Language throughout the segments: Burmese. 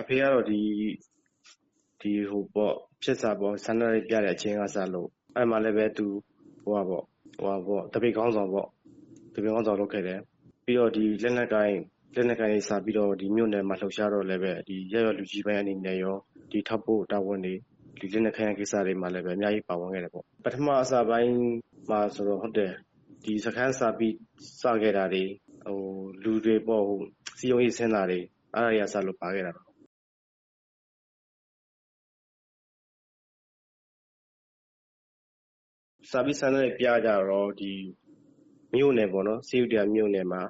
အဖေကတော့ ဒီဒီဟိုပေါ့ဖြစ်စာပေါ့ ဆန္ဒရပြတဲ့အချင်းကစားလို့ အဲ့မှာလည်းပဲ သူဟိုပါပေါ့ဟိုပါပေါ့တပိတ်ကောင်းဆောင်ပေါ့တပိတ်ကောင်းဆောင်လုပ်ခဲ့တယ် ပြီးတော့ဒီလက်နက်ကိုင်းလက်နက်ကိုင်းစာပြီးတော့ဒီမြို့နယ်မှာ လှုပ်ရှားတော့လည်းပဲဒီရရလူကြီးပိုင်းအနေနဲ့ရောဒီထောက်ဖို့တာဝန်တွေဒီလက်နက်ခိုင်းကိစ္စတွေမှာလည်းပဲ အများကြီးပါဝင်ခဲ့တယ်ပေါ့ ပထမအစပိုင်းမှာဆိုတော့ဟုတ်တယ်ဒီစခန်းစာပြီး စခဲ့တာတွေဟိုလူတွေပေါ့ဟိုစီယုံရေးဆင်းတာတွေ အဲ့ဒါတွေကစလို့ ပါခဲ့တာ စာပြီးဆန်းတဲ့ပြကြတော့ ဒီမြို့နယ်ပေါ့နော်စီယူတရာမြို့နယ်မှာ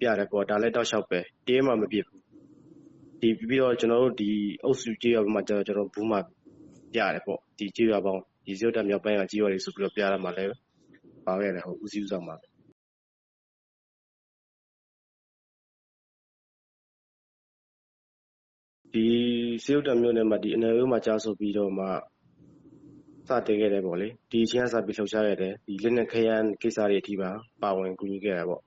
ပြတယ်ပေါ့ ဒါလည်း တောက်လျှောက်ပဲတေးမှ မပြစ်ဘူးဒီပြီးတော့ ကျွန်တော်တို့ ဒီအုပ်စုကြေးရွာမှာကျွန်တော်ကျွန်တော်ဘူးမှာ ပြတယ်ပေါ့ ဒီကြေးရွာပေါင်း ဒီစီယူတမြောက်ပိုင်းကကြေးရွာတွေဆိုပြီးတော့ ပြရမှာလည်း ပါခဲ့တယ်ဟိုဦးစီးဦးဆောင်မှာဒီစေုပ်တမျိုးနဲ့မှဒီအနယ်ရိုးမှာကြားဆိုပြီးတော့မှ စတင်ခဲ့တယ်ပေါ့လေ ဒီအချင်းကစပြီး လှုပ်ရှားခဲ့တယ်ဒီလက်နဲ့ခရမ်းကိစ္စတွေအထိပါ ပါဝင်ကူညီခဲ့တာပေါ့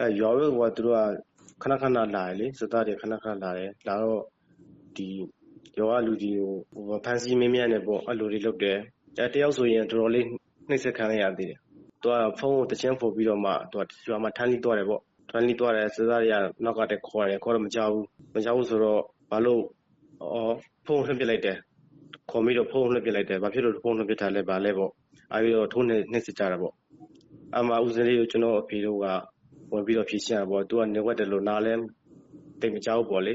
အဲရွာဘက်ကသူတို့က ခဏခဏလာတယ်လေ စစ်သားတွေ ခဏခဏလာတယ် လာတော့ဒီရွာကလူကြီးကိုဖန်စီမင်းမြတ်နဲ့ပေါ့ အဲ့လိုတွေလုပ်တယ်အဲတယောက်ဆိုရင် တော်တော်လေး နှိမ့်ဆက်ခံရသေးတယ် သူက ဖုန်းကိုတချင်းပို့ပြီးတော့မှသူကရွာမှာ ထမ်းလိသွားတယ်ပေါ့ ထမ်းလိသွားတယ် စစ်သားတွေက နောက်ကတည်း ခေါ်တယ် ခေါ်တော့ မကြောက်ဘူး မကြောက်ဘူးဆိုတော့ ဘာလို့အော်ဖုန်းလှည့်ပစ်လိုက်တယ် ခေါ်ပြီးတော့ ဖုန်းလှည့်ပစ်လိုက်တယ် ဘာဖြစ်လို့ ဖုန်းလှည့်ပစ်တာလဲ ဘာလဲပေါ့ အဲပြီးတော့ ထိုးနေနှိမ့်စစ်ကြတာပေါ့အမှဦးစင်းလေးကိုကျွန်တော်အဖေတို့က ဝင်ပြီးတော့ ဖြည့်ရှင်းရပေါ့ သူက နေဝက်တယ်လို့ နားလဲတိတ်မကြောက်ပေါ့လေ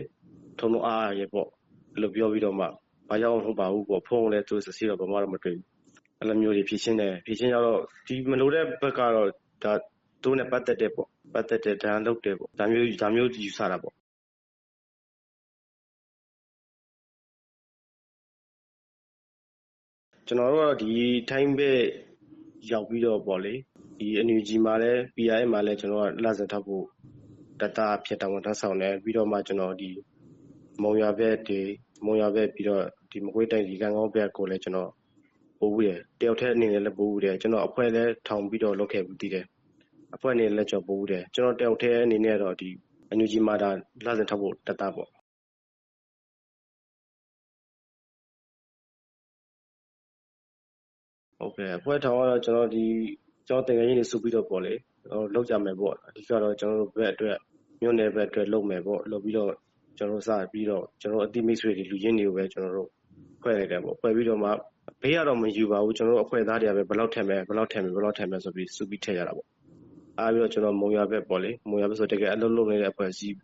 ထုံလုံးအားရပေါ့ အဲ့လိုပြောပြီးတော့မှ ဘာကြောင့်ဟုတ်ပါဘူးပေါ့ ဖုန်းလည်း သူစစ်စီတော့ ဘာမှတော့ မတွေ့ဘူး အဲ့လိုမျိုးတွေ ဖြည့်ရှင်းတယ် ဖြည့်ရှင်းကြတော့ဒီမလို့တဲ့ဘက်ကတော့ ဒါသူနဲ့ပတ်သက်တဲ့ပေါ့ပတ်သက်တဲ့ဒါလုပ်တယ်ပေါ့ဒါမျိုးဒါမျိုးယူဆတာပေါ့ကျွန်တော်တို့ကဒီထိုင်းဘက်ရောက်ပြီးတော့ပေါ့လေဒီ NUG မှာလည်း PRI မှာလည်းကျွန်တော်ကလစဉ်ထောက်ဖို့တတဖြစ်တာဝန်ထမ်းဆောင်တယ်ပြီးတော့မှကျွန်တော်ဒီမုံရွာဘက်ဒီမုံရွာဘက်ပြီးတော့ဒီမကွေးတိုင်းဒီကံကောင်းဘက်ကိုလည်းကျွန်တော်ပို့ဘူးတယ်တယောက်တည်းအနေနဲ့လည်းပို့ဘူးတယ်ကျွန်တော်အဖွဲ့လည်းထောင်ပြီးတော့လုပ်ခဲ့ဘူးတည်တယ် အဖွဲ့အနေနဲ့လည်း ကျွန်တော်ပို့ဘူးတယ် ကျွန်တော်တယောက်တည်းအနေနဲ့တော့ဒီ NUG မှာဒါလစဉ်ထောက်ဖို့တတပေါ့ ဟုတ်ကဲ့ အဖွဲ့ထောင်ကတော့ ကျွန်တော်ဒီကျွန်တော်တင်ငယ်ချင်းတွေစုပြီးတော့ပေါ့လေလောက်ကြမယ်ပေါ့ အဓိကတော့ ကျွန်တော်တို့ဘက်အတွက် မြို့နယ်ဘက်အတွက် လုပ်မယ်ပေါ့ လုပ်ပြီးတော့ ကျွန်တော်တို့ စပြီးတော့ ကျွန်တော်အတိမိတ်ဆွေတွေ လူချင်းတွေကိုပဲ ကျွန်တော်တို့ ဖွဲ့လိုက်တယ်ပေါ့ ဖွဲ့ပြီးတော့မှ ဘေးကတော့ မယူပါဘူး ကျွန်တော်တို့ အဖွဲ့သားတွေကပဲ ဘယ်လောက်ထက်မယ် ဘယ်လောက်ထက်မယ်ဘယ်လောက်ထက်မယ်ဆိုပြီး စုပြီးထည့်ရတာပေါ့ အားပြီးတော့ကျွန်တော်မုံရဘက်ပေါ့လေမုံရဘက်ဆိုတကယ်အလုပ်လုပ်နေတဲ့အဖွဲ့အစည်း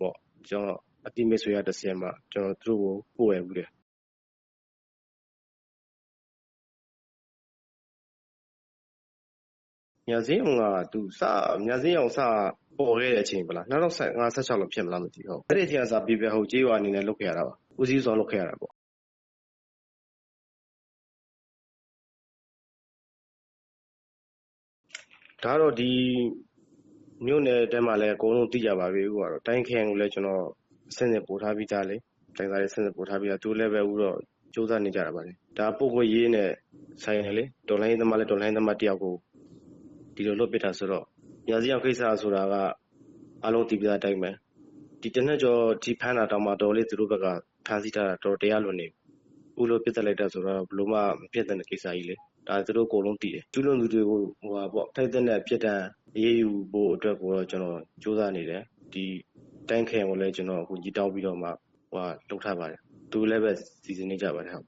ပေါ့ကျွန်တော်အတိမိတ်ဆွေရတစ်စင်မှာကျွန်တော်တို့ကိုပို့ရဘူးတယ်မြစင်းအောင်ကသူစမြစင်းအောင်စပေါ်ခဲ့တဲ့အချိန်ပလား2015 16လောက်ဖြစ်မလားမသိဘူးဟုတ်အဲ့ဒီအချိန်ကစပြီးပဲဟိုကြေးရွာအနေနဲ့လုပ်ခဲ့ရတာပါဦးစီးဆောင်လုပ်ခဲ့ရတာပေါ့ ဒါတော့ ဒီမြို့နယ်တဲမှာလည်း အကုန်လုံးသိကြပါပြီဥကတော့တိုင်းခရိုင်ကိုလည်း ကျွန်တော် အဆင့်ဆင့်ပို့ထားပြီးသားလေ တိုင်းသားလေးဆင့်ဆင့်ပို့ထားပြီးသား သူလည်းပဲဥတော့စူးစမ်းနေကြတာပါလေဒါပုတ်ခွေရေးနဲ့ ဆိုင်တယ်လေဒေါ်လိုင်းသမားလည်းဒေါ်လိုင်းသမားတယောက်ကို ဒီလိုလွတ်ပစ်တာဆိုတော့ညာစီအောင်ကိစ္စဆိုတာကအလုံးတည်ပြတဲ့အတိုင်းပဲ ဒီတနက်ကျော်ဒီဖမ်းတာတောင်မှတော်လေး သူတို့ဘက်က ဖမ်းဆီးထားတာ တော်တရားလွန်နေဘူးလို့ပြစ်တက်လိုက်တာဆိုတော့ဘလို့မှမပြစ်တဲ့ကိစ္စကြီးလေ ဒါသူတို့အကုန်လုံးတည်တယ် ကျူးလွန်သူတွေကိုဟိုပါပေါ့ထိုက်တဲ့နဲ့ ပြစ်ဒဏ်အေးအေးယူဖို့အတွက်ကိုတော့ ကျွန်တော်စူးစမ်းနေတယ် ဒီတိုင်းခဲကိုလည်း ကျွန်တော်အခုကြီးတောင်းပြီးတော့မှဟိုလှုပ်ထားပါတယ် သူလည်းပဲ စီစဉ်နေကြပါတယ်ဟုတ်